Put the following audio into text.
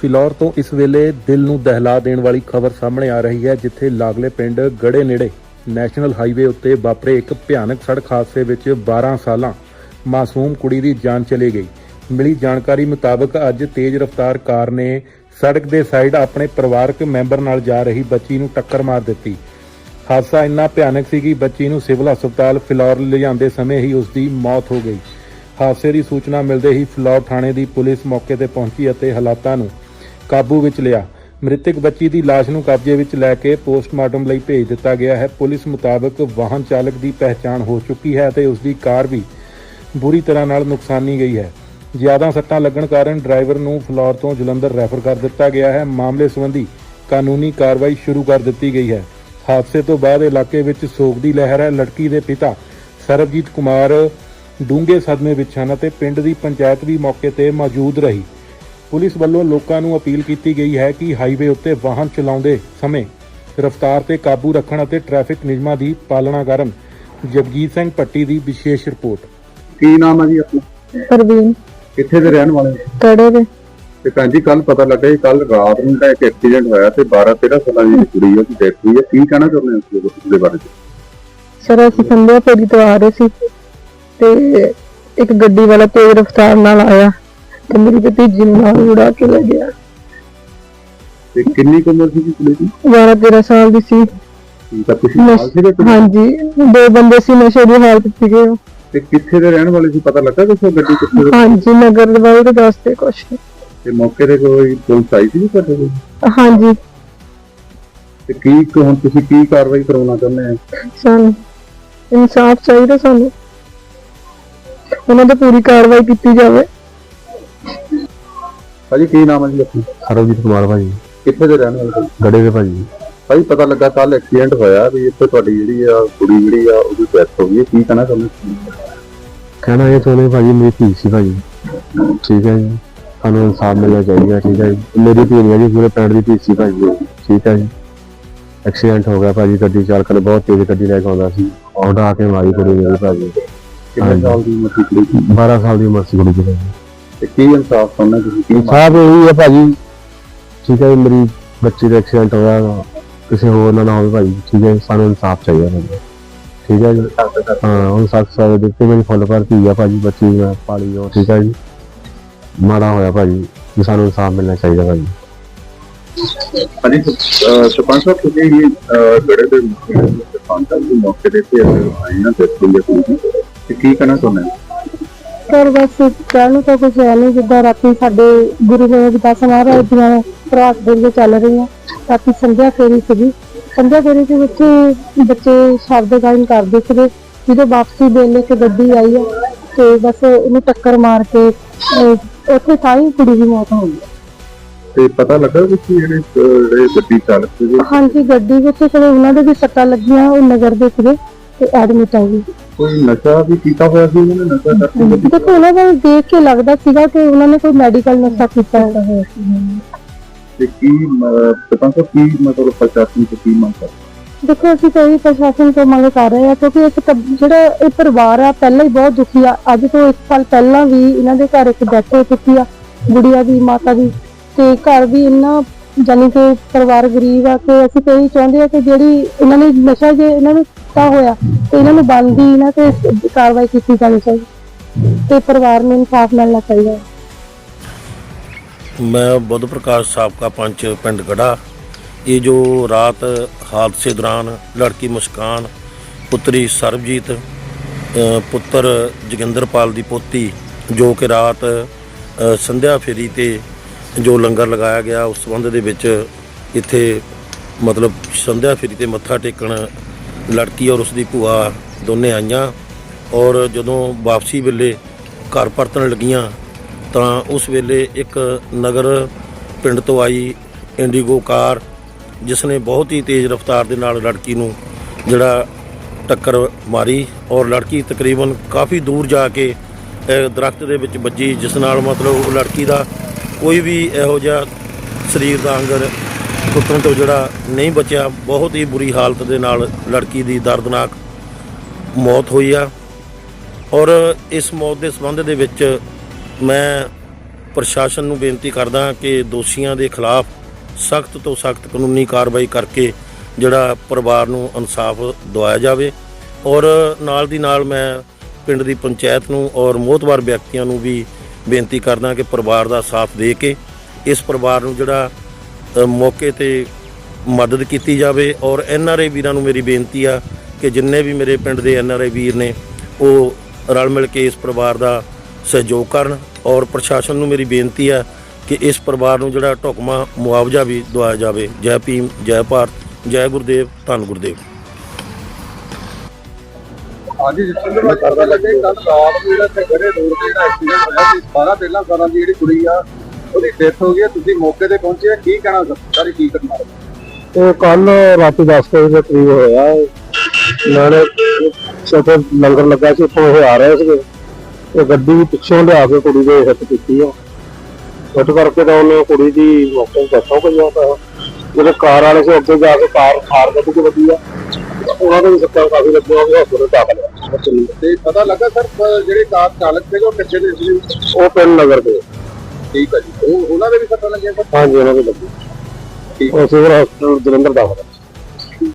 ਫਿਲੌਰ ਤੋਂ ਇਸ ਵੇਲੇ ਦਿਲ ਨੂੰ ਦਹਿਲਾ ਦੇਣ ਵਾਲੀ ਖਬਰ ਸਾਹਮਣੇ ਆ ਰਹੀ ਹੈ, ਜਿੱਥੇ ਲਾਗਲੇ ਪਿੰਡ ਗੜੇ ਨੇੜੇ ਨੈਸ਼ਨਲ ਹਾਈਵੇ ਉੱਤੇ ਵਾਪਰੇ ਇੱਕ ਭਿਆਨਕ ਸੜਕ ਹਾਦਸੇ ਵਿੱਚ 12 ਸਾਲਾਂ ਮਾਸੂਮ ਕੁੜੀ ਦੀ ਜਾਨ ਚਲੀ ਗਈ। ਮਿਲੀ ਜਾਣਕਾਰੀ ਮੁਤਾਬਕ ਅੱਜ ਤੇਜ਼ ਰਫ਼ਤਾਰ ਕਾਰ ਨੇ ਸੜਕ ਦੇ ਸਾਈਡ ਆਪਣੇ ਪਰਿਵਾਰਕ ਮੈਂਬਰ ਨਾਲ ਜਾ ਰਹੀ ਬੱਚੀ ਨੂੰ ਟੱਕਰ ਮਾਰ ਦਿੱਤੀ। ਹਾਦਸਾ ਇੰਨਾ ਭਿਆਨਕ ਸੀ ਕਿ ਬੱਚੀ ਨੂੰ ਸਿਵਲ ਹਸਪਤਾਲ ਫਿਲੌਰ ਲਿਜਾਂਦੇ ਸਮੇਂ ਹੀ ਉਸ ਦੀ ਮੌਤ ਹੋ ਗਈ। ਹਾਦਸੇ ਦੀ ਸੂਚਨਾ ਮਿਲਦੇ ਹੀ ਫਿਲੌਰ ਥਾਣੇ ਦੀ ਪੁਲਿਸ ਮੌਕੇ ਤੇ ਪਹੁੰਚੀ ਅਤੇ ਹਾਲਾਤਾਂ ਨੂੰ ਕਾਬੂ ਵਿੱਚ ਲਿਆ। ਮ੍ਰਿਤਕ ਬੱਚੀ ਦੀ ਲਾਸ਼ ਨੂੰ ਕਬਜ਼ੇ ਵਿੱਚ ਲੈ ਕੇ ਪੋਸਟਮਾਰਟਮ ਲਈ ਭੇਜ ਦਿੱਤਾ ਗਿਆ ਹੈ। ਪੁਲਿਸ ਮੁਤਾਬਕ ਵਾਹਨ ਚਾਲਕ ਦੀ ਪਹਿਚਾਣ ਹੋ ਚੁੱਕੀ ਹੈ ਅਤੇ ਉਸ ਦੀ ਕਾਰ ਵੀ ਬੁਰੀ ਤਰ੍ਹਾਂ ਨਾਲ ਨੁਕਸਾਨੀ ਗਈ ਹੈ। ਜ਼ਿਆਦਾ ਸੱਟਾਂ ਲੱਗਣ ਕਾਰਨ ਡਰਾਈਵਰ ਨੂੰ ਫਲੋਰ ਤੋਂ ਜਲੰਧਰ ਰੈਫਰ ਕਰ ਦਿੱਤਾ ਗਿਆ ਹੈ। ਮਾਮਲੇ ਸੰਬੰਧੀ ਕਾਨੂੰਨੀ ਕਾਰਵਾਈ ਸ਼ੁਰੂ ਕਰ ਦਿੱਤੀ ਗਈ ਹੈ। ਹਾਦਸੇ ਤੋਂ ਬਾਅਦ ਇਲਾਕੇ ਵਿੱਚ ਸੋਗ ਦੀ ਲਹਿਰ ਹੈ। ਲੜਕੀ ਦੇ ਪਿਤਾ ਸਰਬਜੀਤ ਕੁਮਾਰ ਡੂੰਘੇ ਸਦਮੇ ਵਿੱਚ ਹਨ ਅਤੇ ਪਿੰਡ ਦੀ ਪੰਚਾਇਤ ਵੀ ਮੌਕੇ ਤੇ ਮੌਜੂਦ ਰਹੀ। ਪੁਲਿਸ ਵੱਲੋਂ ਲੋਕਾਂ ਨੂੰ ਅਪੀਲ ਕੀਤੀ ਗਈ ਹੈ ਕਿ ਹਾਈਵੇ ਉੱਤੇ ਵਾਹਨ ਚਲਾਉਂਦੇ ਸਮੇਂ ਰਫ਼ਤਾਰ ਤੇ ਕਾਬੂ ਰੱਖਣ ਅਤੇ ਟ੍ਰੈਫਿਕ ਨਿਯਮਾਂ ਦੀ ਪਾਲਣਾ ਕਰਨ। ਜਗਜੀਤ ਸਿੰਘ ਪੱਟੀ ਦੀ ਵਿਸ਼ੇਸ਼ ਰਿਪੋਰਟ। ਕੀ ਨਾਮ ਹੈ ਜੀ ਆਪਣਾ? ਪ੍ਰਵੀਨ। ਕਿੱਥੇ ਦੇ ਰਹਿਣ ਵਾਲੇ ਹੋ? ਕੜੇ ਦੇ। ਤੇ ਭੈਣ ਜੀ ਕੱਲ ਪਤਾ ਲੱਗਾ ਕਿ ਕੱਲ ਰਾਤ ਨੂੰ ਤਾਂ ਇੱਕ ਐਕਸੀਡੈਂਟ ਹੋਇਆ ਤੇ 12 13 ਸਾਲਾਂ ਦੀ ਕੁੜੀ ਉਹਦੀ ਡੈਥ ਹੋਈ ਹੈ ਕੀ ਕਹਿਣਾ ਚਾਹੁੰਦੇ ਹੋ ਉਸ ਦੇ ਬਾਰੇ ਸਰ ਅਸੀਂ ਸੰਧਿਆ ਪੇੜੀ ਤੋਂ ਆ ਰਹੇ ਸੀ ਤੇ ਇੱਕ ਗੱਡੀ ਵਾਲਾ ਤੇਜ਼ ਰਫ਼ਤਾਰ ਨਾਲ ਆਇਆ। ਤੇ ਮੇਰੀ ਭਤੀਜੀ ਨੂੰ ਨਾਲ ਉਡਾ ਕੇ ਲੈ ਗਿਆ ਤੇ ਕਿੰਨੀ ਕੁ ਉਮਰ ਸੀ ਜੀ ਕੁੜੀ ਦੀ 12 13 ਸਾਲ ਦੀ ਸੀ ਕੀ ਤਾਂ ਕੁਛ ਨਾਲ ਸੀਗੇ ਕੁੜੀ? ਹਾਂਜੀ ਦੋ ਬੰਦੇ ਸੀ ਨਸ਼ੇ ਦੀ ਹਾਲਤ ਸੀਗੇ ਉਹ। ਤੇ ਕਿੱਥੇ ਦੇ ਰਹਿਣ ਵਾਲੇ ਸੀ ਪਤਾ ਲੱਗਾ ਕਿ ਉਹ ਗੱਡੀ ਕਿੱਥੇ ਦੀ? ਹਾਂਜੀ ਨਗਰ ਦੇ ਬਾਰੇ ਤਾਂ ਦੱਸਦੇ ਕੁਛ। ਤੇ ਮੌਕੇ ਤੇ ਕੋਈ ਪੁਲਿਸ ਆਈ ਸੀ ਤੁਹਾਡੇ ਕੋਲ ਹਾਂਜੀ ਤੇ ਕੀ ਕੁ ਹੁਣ ਤੁਸੀਂ ਕੀ ਕਾਰਵਾਈ ਕਰਾਉਣਾ ਚਾਹੁੰਦੇ ਆ ਸਾਨੂੰ ਇਨਸਾਫ ਚਾਹੀਦਾ ਸਾਨੂੰ ਉਹਨਾਂ ਤੇ ਪੂਰੀ ਕਾਰਵਾਈ ਕੀਤੀ ਜਾਵੇ ਭਾਜੀ ਕੀ ਨਾਮ ਹੈ ਜੀ ਆਪਣਾ? ਸਰਬਜੀਤ ਕੁਮਾਰ ਭਾਜੀ। ਕਿੱਥੇ ਦੇ ਰਹਿਣ ਵਾਲੇ ਸੀ? ਗੜੇ ਦੇ ਭਾਜੀ। ਭਾਈ ਪਤਾ ਲੱਗਾ ਕੱਲ ਐਕਸੀਡੈਂਟ ਹੋਇਆ ਵੀ ਇੱਥੇ ਤੁਹਾਡੀ ਜਿਹੜੀ ਆ ਕੁੜੀ ਜਿਹੜੀ ਆ ਉਹਦੀ ਡੈਥ ਹੋ ਗਈ। ਹੈ। ਕੀ ਕਹਿਣਾ ਚਾਹੁੰਦੇ ਹੋ? ਕਹਿਣਾ ਇਹ ਚਾਹੁੰਦੇ ਭਾਜੀ ਮੇਰੀ ਧੀ ਸੀ ਭਾਜੀ। ਠੀਕ ਹੈ ਜੀ। ਸਾਨੂੰ ਇਨਸਾਫ ਮਿਲਣਾ ਚਾਹੀਦਾ ਠੀਕ ਹੈ ਜੀ। ਮੇਰੀ ਧੀ ਨਹੀਂ ਹੈ ਜੀ ਪੂਰੇ ਪਿੰਡ ਦੀ ਧੀ ਸੀ ਭਾਜੀ। ਉਹ, ਠੀਕ ਹੈ ਜੀ। ਐਕਸੀਡੈਂਟ ਹੋ ਗਿਆ ਭਾਜੀ ਗੱਡੀ ਚਾਲਕ ਨੇ ਬਹੁਤ ਤੇਜ਼ ਗੱਡੀ ਲੈ ਕੇ ਆਉਂਦਾ ਸੀ। ਆਉਂਦਾ ਆ ਕੇ ਮਾਰੀ ਕੁੜੀ ਮੇਰੀ ਭਾਜੀ। ਕਿੰਨੇ ਹਾਂਜੀ। ਸਾਲ ਦੀ ਉਮਰ ਸੀ ਕੁੜੀ ਦੀ? 12 ਸਾਲ ਦੀ ਉਮਰ ਸੀ ਕੁੜੀ ਦੀ ਭਾਜੀ। ਤੇ ਕੀ ਇਨਸਾਫ ਚਾਹੁੰਦੇ ਤੁਸੀਂ? ਕੀ ਮੰਗ- ਇਨਸਾਫ ਇਹੀ ਹੈ ਭਾਜੀ ਠੀਕ ਹੈ ਜੀ, ਮੇਰੀ ਬੱਚੀ ਦਾ ਐਕਸੀਡੈਂਟ ਹੋਇਆ ਕਿਸੇ ਹੋਰ ਨਾਲ ਨਾ ਹੋਵੇ ਭਾਜੀ ਠੀਕ ਹੈ ਜੀ, ਸਾਨੂੰ ਇਨਸਾਫ ਚਾਹੀਦਾ ਭਾਜੀ। ਠੀਕ ਹੈ ਜੀ? ਹਾਂ ਹੁਣ ਸੱਤ ਸਾਲ ਦਿੱਤੇ ਮੇਰੀ ਫੁੱਲ ਧੀ ਆ ਭਾਜੀ ਬੱਚੀ ਮੈਂ ਪਾਲੀ ਉਹ ਠੀਕ ਹੈ ਜੀ। ਮਾੜਾ ਹੋਇਆ ਭਾਜੀ ਵੀ ਸਾਨੂੰ ਇਨਸਾਫ ਮਿਲਣਾ ਚਾਹੀਦਾ ਭਾਜੀ। ਹਾਂਜੀ ਅਹ ਸਰਪੰਚ ਸਾਹਿਬ ਤੁਸੀਂ ਅਹ, ਗੜੇ ਦੇ ਸਰਪੰਚ ਸਾਹਿਬ ਦੇ ਮੌਕੇ ਦੇ ਤੇ ਆਏ ਨਾ ਦੇਖੋ ਜੀ ਤੇ ਕੀ ਕਹਿਣਾ ਚਾਹੁੰਦੇ ਹੋ? ਸਰ ਬਸ ਕਹਿਣ ਨੂੰ ਤਾਂ ਕੁਝ ਹੈ ਨਹੀਂ ਜਿੱਦਾਂ ਰਾਤੀ ਸਾਡੇ ਗੁਰੂ ਗੋਬਿੰਦ ਦਾ ਸਮਾਰੋਹ ਦੀਆਂ ਦੇ ਵਿੱਚ ਚੱਲ ਰਹੀਆਂ। ਰਾਤੀ ਸੰਧਿਆ ਫੇਰੀ ਸੀਗੀ। ਸੰਧਿਆ ਫੇਰੀ ਦੇ ਵਿੱਚ ਬੱਚੇ ਸ਼ਬਦ ਗਾਇਨ ਕਰਦੇ ਸੀਗੇ ਜਦੋਂ ਵਾਪਸੀ ਵੇਲੇ ਕਿ ਗੱਡੀ ਆਈ ਹੈ ਤੇ ਬਸ ਉਹਨੂੰ ਟੱਕਰ ਮਾਰ ਕੇ ਉੱਥੇ ਸਾਰੀ ਕੁੜੀ ਦੀ ਮੌਤ ਹੋ ਗਈ। ਤੇ ਪਤਾ ਲੱਗਾ ਕਿ ਜਿਹੜੇ ਗੱਡੀ ਚਾਲਕ ਸੀਗੇ? ਹਾਂਜੀ ਗੱਡੀ ਵਿੱਚ ਚਲੋ ਉਹਨਾਂ ਦੇ ਵੀ ਸੱਟਾਂ ਲੱਗੀਆਂ ਉਹ ਨਗਰ ਦੇ ਸੀਗੇ ਤੇ ਐਡਮਿਟ ਆ ਗਈ। ਕੋਈ ਨਸ਼ਾ ਵੀ ਕੀਤਾ ਹੋਇਆ ਸੀ ਉਹਨਾਂ ਨੇ? ਨਸ਼ਾ ਕਰਕੇ ਗੱਡੀ ਦੇਖੋ ਉਹਨਾਂ ਦੇਖ ਕੇ ਲੱਗਦਾ ਸੀਗਾ ਕਿ ਉਹਨਾਂ ਨੇ ਕੋਈ ਮੈਡੀਕਲ ਨਸ਼ਾ ਕੀਤਾ ਹੋਇਆ ਸੀ। ਤੇ ਕੀ ਸਰਪੰਚ ਸਾਹਿਬ ਕੀ ਮਤਲਬ ਪ੍ਰਸ਼ਾਸਨ ਤੋਂ ਕੀ ਮੰਗ ਕਰਦੇ? ਦੇਖੋ ਅਸੀਂ ਤਾਂ ਇਹ ਪ੍ਰਸ਼ਾਸਨ ਤੋਂ ਮੰਗ ਕਰ ਰਹੇ ਹਾਂ ਕਿਉਂਕਿ ਇੱਕ ਤਾਂ ਜਿਹੜਾ ਇਹ ਪਰਿਵਾਰ ਆ ਪਹਿਲਾਂ ਹੀ ਬਹੁਤ ਦੁਖੀ ਆ। ਅੱਜ ਤੋਂ ਇੱਕ ਸਾਲ ਪਹਿਲਾਂ ਵੀ ਇਹਨਾਂ ਦੇ ਘਰ ਇੱਕ ਡੈਥ ਹੋ ਚੁੱਕੀ ਆ। ਗੁੜੀਆ ਦੀ ਮਾਤਾ ਦੀ ਤੇ ਘਰ ਵੀ ਇੰਨਾ ਜਾਨੀ ਕਿ ਪਰਿਵਾਰ ਗਰੀਬ ਆ ਕਿ ਅਸੀਂ ਤਾਂ ਚਾਹੁੰਦੇ ਆ ਕਿ ਜਿਹੜੀ ਇਹਨਾਂ ਨੇ ਨਸ਼ਾ ਜੇ ਇਹਨਾਂ ਨੂੰ ਕੀਤਾ ਹੋਇਆ ਤੇ ਇਹਨਾਂ ਨੂੰ ਬੰਦੀ ਇਹਨਾਂ ਤੇ ਕਾਰਵਾਈ ਕੀਤੀ ਜਾਣੀ ਚਾਹੀਦੀ। ਤੇ ਪਰਿਵਾਰ ਨੂੰ ਇਨਸਾਫ ਮਿਲਣਾ ਚਾਹੀਦਾ। ਮੈਂ ਬੁੱਧ ਪ੍ਰਕਾਸ਼ ਸਾਬਕਾ ਪੰਚ ਪਿੰਡ ਗੜਾ ਇਹ ਜੋ ਰਾਤ ਹਾਦਸੇ ਦੌਰਾਨ ਲੜਕੀ ਮੁਸਕਾਨ ਪੁੱਤਰੀ ਸਰਬਜੀਤ ਅ, ਪੁੱਤਰ ਜੋਗਿੰਦਰਪਾਲ ਦੀ ਪੋਤੀ ਜੋ ਕਿ ਰਾਤ ਸੰਧਿਆ ਫੇਰੀ ਤੇ ਜੋ ਲੰਗਰ ਲਗਾਇਆ ਗਿਆ, ਉਸ ਸੰਬੰਧ ਦੇ ਵਿੱਚ ਇੱਥੇ ਮਤਲਬ ਸੰਧਿਆ ਫੇਰੀ ਤੇ ਮੱਥਾ ਟੇਕਣ ਲੜਕੀ ਔਰ ਉਸ ਦੀ ਭੂਆ ਦੋਨੇ ਆਈਆਂ ਔਰ ਜਦੋਂ ਵਾਪਸੀ ਵੇਲੇ ਘਰ ਪਰਤਣ ਲੱਗੀਆਂ, ਤਾਂ ਉਸ ਵੇਲੇ ਇੱਕ ਨਗਰ ਪਿੰਡ ਤੋਂ ਆਈ ਇੰਡੀਗੋ ਕਾਰ, ਜਿਸ ਨੇ ਬਹੁਤ ਹੀ ਤੇਜ਼ ਰਫ਼ਤਾਰ ਦੇ ਨਾਲ ਲੜਕੀ ਨੂੰ ਜਿਹੜਾ ਟੱਕਰ ਮਾਰੀ ਔਰ ਲੜਕੀ ਤਕਰੀਬਨ ਕਾਫੀ ਦੂਰ ਜਾ ਕੇ ਦਰਖਤ ਦੇ ਵਿੱਚ ਵੱਜੀ, ਜਿਸ ਨਾਲ ਮਤਲਬ ਉਹ ਲੜਕੀ ਦਾ ਕੋਈ ਵੀ ਇਹੋ ਜਿਹਾ ਸਰੀਰ ਦਾ ਅੰਗ ਟੁੱਟਣ ਤੋਂ ਜਿਹੜਾ ਨਹੀਂ ਬਚਿਆ, ਬਹੁਤ ਹੀ ਬੁਰੀ ਹਾਲਤ ਦੇ ਨਾਲ ਲੜਕੀ ਦੀ ਦਰਦਨਾਕ ਮੌਤ ਹੋਈ ਆ। ਔਰ ਇਸ ਮੌਤ ਦੇ ਸੰਬੰਧ ਦੇ ਵਿੱਚ ਮੈਂ ਪ੍ਰਸ਼ਾਸਨ ਨੂੰ ਬੇਨਤੀ ਕਰਦਾ ਕਿ ਦੋਸ਼ੀਆਂ ਦੇ ਖਿਲਾਫ ਸਖਤ ਤੋਂ ਸਖਤ ਕਾਨੂੰਨੀ ਕਾਰਵਾਈ ਕਰਕੇ ਜਿਹੜਾ ਪਰਿਵਾਰ ਨੂੰ ਇਨਸਾਫ ਦਵਾਇਆ ਜਾਵੇ। ਔਰ ਨਾਲ ਦੀ ਨਾਲ ਮੈਂ ਪਿੰਡ ਦੀ ਪੰਚਾਇਤ ਨੂੰ ਔਰ ਮੋਹਤਵਾਰ ਵਿਅਕਤੀਆਂ ਨੂੰ ਵੀ ਬੇਨਤੀ ਕਰਦਾ ਕਿ ਪਰਿਵਾਰ ਦਾ ਸਾਥ ਦੇ ਕੇ ਇਸ ਪਰਿਵਾਰ ਨੂੰ ਜਿਹੜਾ ਮੌਕੇ ਤੇ ਮਦਦ ਕੀਤੀ ਜਾਵੇ ਔਰ ਐਨ ਆਰ ਆਈ ਵੀਰਾਂ ਨੂੰ ਮੇਰੀ ਬੇਨਤੀ ਆ ਕਿ ਜਿੰਨੇ ਵੀ ਮੇਰੇ ਪਿੰਡ ਦੇ ਐਨ ਆਰ ਆਈ ਵੀਰ ਨੇ, ਉਹ ਰਲ ਮਿਲ ਕੇ ਇਸ ਪਰਿਵਾਰ ਦਾ ਸਹਿਯੋਗ ਕਰਨ ਔਰ ਪ੍ਰਸ਼ਾਸਨ ਨੂੰ ਮੇਰੀ ਬੇਨਤੀ ਆ ਕਿ ਇਸ ਪਰਿਵਾਰ ਨੂੰ ਜਿਹੜਾ ਢੁਕਮਾ ਮੁਆਵਜ਼ਾ ਵੀ ਦਵਾਇਆ ਜਾਵੇ। ਜੈ ਭੀਮ, ਜੈ ਭਾਰਤ, ਜੈ ਗੁਰਦੇਵ, ਧੰਨ ਗੁਰਦੇਵ। ਹਾਂਜੀ ਜਿਸ ਮੈਂ ਕਰਦਾ ਲੱਗੇ ਕੱਲ ਰਾਤ ਨੂੰ ਜਿਹੜਾ ਤੇ ਰੋਡ ਤੇ ਜਿਹੜਾ ਐਕਸੀਡੈਂਟ ਹੋਇਆ ਸੀ 12 13 ਸਾਲਾਂ ਦੀ ਜਿਹੜੀ ਕੁੜੀ ਆ, ਉਹਦੀ ਡੈਥ ਹੋ ਗਈ ਆ। ਤੁਸੀਂ ਮੌਕੇ ਤੇ ਪਹੁੰਚੇ ਕੀ ਕਹਿਣਾ ਸਰ ਕੀ ਕਰਨਾ ਇਹ ਕੱਲ ਰਾਤੀ 10 ਵਜੇ ਦੇ ਕਰੀਬ ਹੋਇਆ। ਨਾਲੇ ਸਫਰ ਲੰਗਰ ਲੱਗਾ ਸੀ, ਉੱਥੋਂ ਇਹ ਆ ਰਹੇ ਸੀਗੇ। ਤੇ ਗੱਡੀ ਪਿੱਛੋਂ ਲਿਆ ਕੇ ਕੁੜੀ ਦੇ ਹਿੱਟ ਕੀਤੀ ਆ। ਹਿੱਟ ਕਰਕੇ ਤਾਂ ਉਹਨੇ ਕੁੜੀ ਦੀ ਮੌਕੇ ਤੇ ਦੱਸੋ ਕਿ ਜਾਂ ਤਾਂ ਜਿਹੜੇ ਕਾਰ ਵਾਲੇ ਸੀ, ਅੱਗੇ ਜਾ ਕੇ ਕਾਰ ਖਾਰ ਗੱਡੀ ਦੀ ਵੱਜੀ ਆ। ਉਹਨਾਂ ਦੇ ਵੀ ਸੱਟਾਂ ਕਾਫੀ ਲੱਗੀਆਂ ਉਹ ਹਸਪਤਾਲ ਦਾਖਲ ਆ ਤੇ ਪਤਾ ਲੱਗਾ ਸਰ ਜਿਹੜੇ ਕਾਰ ਚਾਲਕ ਸੀਗੇ ਉਹ ਕਿੱਥੇ ਦੇ ਸੀ ਉਹ ਪਿੰਡ ਨਗਰ ਦੇ। ਠੀਕ ਹੈ ਜੀ। ਉਹ ਉਹਨਾਂ ਦੇ ਵੀ ਸੱਟਾਂ ਲੱਗੀਆਂ ਸਰ? ਹਾਂਜੀ ਉਹਨਾਂ ਦੇ ਲੱਗੀ। ਠੀਕ। ਉਹ ਸਿਵਲ ਹਸਪਤਾਲ ਜਲੰਧਰ ਦਾਖਲ ਆ।